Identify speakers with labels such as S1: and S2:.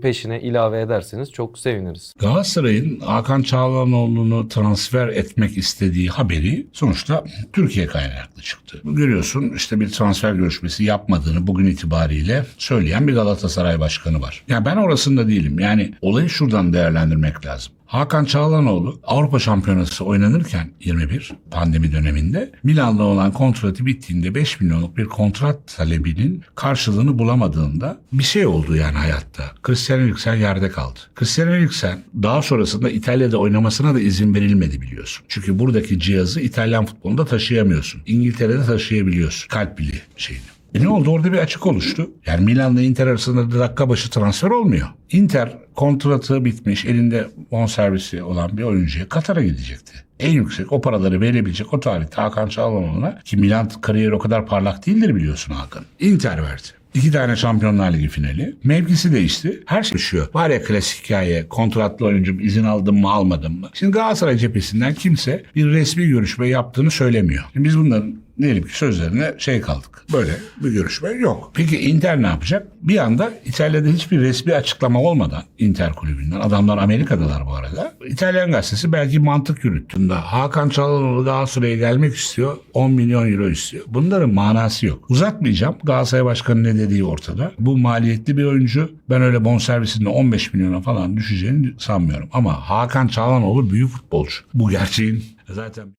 S1: peşine ilave ederseniz çok seviniriz.
S2: Galatasaray'ın Hakan Çağlanoğlu'nu transfer etmek istediği haberi sonuçta Türkiye kaynaklı çıktı. Görüyorsun işte bir transfer görüşmesi yapmadığını bugün itibariyle söyleyen bir Galatasaray başkanı var. Ya ben orasında değilim. Yani olayı şuradan değerlendirmek lazım. Hakan Çağlanoğlu Avrupa Şampiyonası oynanırken 21 pandemi döneminde Milan'la olan kontratı bittiğinde 5 milyonluk bir kontrat talebinin karşılığını bulamadığında bir şey oldu yani hayatta. Christian Eriksen yerde kaldı. Christian Eriksen daha sonrasında İtalya'da oynamasına da izin verilmedi biliyorsun. Çünkü buradaki cihazı İtalyan futbolunda taşıyamıyorsun. İngiltere'de taşıyabiliyorsun. Kalp bili şeyini. E ne oldu? Orada bir açık oluştu. Yani Milan'la Inter arasında da dakika başı transfer olmuyor. Inter kontratı bitmiş, elinde bonservisi olan bir oyuncuya Katar'a gidecekti. En yüksek o paraları verebilecek o tarihte Hakan Çalhanoğlu'na ki Milan kariyeri o kadar parlak değildir biliyorsun Hakan. Inter verdi. İki tane Şampiyonlar Ligi finali. Mevkisi değişti. Her şey düşüyor. Var ya klasik hikaye. Kontratlı oyuncum izin aldım mı almadım mı? Şimdi Galatasaray cephesinden kimse bir resmi görüşme yaptığını söylemiyor. Şimdi biz bunların diyelim ki sözlerine şey kaldık. Böyle bir görüşme yok. Peki Inter ne yapacak? Bir anda İtalya'da hiçbir resmi açıklama olmadan Inter kulübünden adamlar Amerika'dalar bu arada. İtalyan gazetesi belki mantık yürüttüğünde Hakan Çalhanoğlu Galatasaray'a gelmek istiyor. 10 milyon euro istiyor. Bunların manası yok. Uzatmayacağım. Galatasaray Başkanı ne dediği ortada. Bu maliyetli bir oyuncu. Ben öyle bonservisinde 15 milyona falan düşeceğini sanmıyorum. Ama Hakan Çalhanoğlu büyük futbolcu. Bu gerçeğin zaten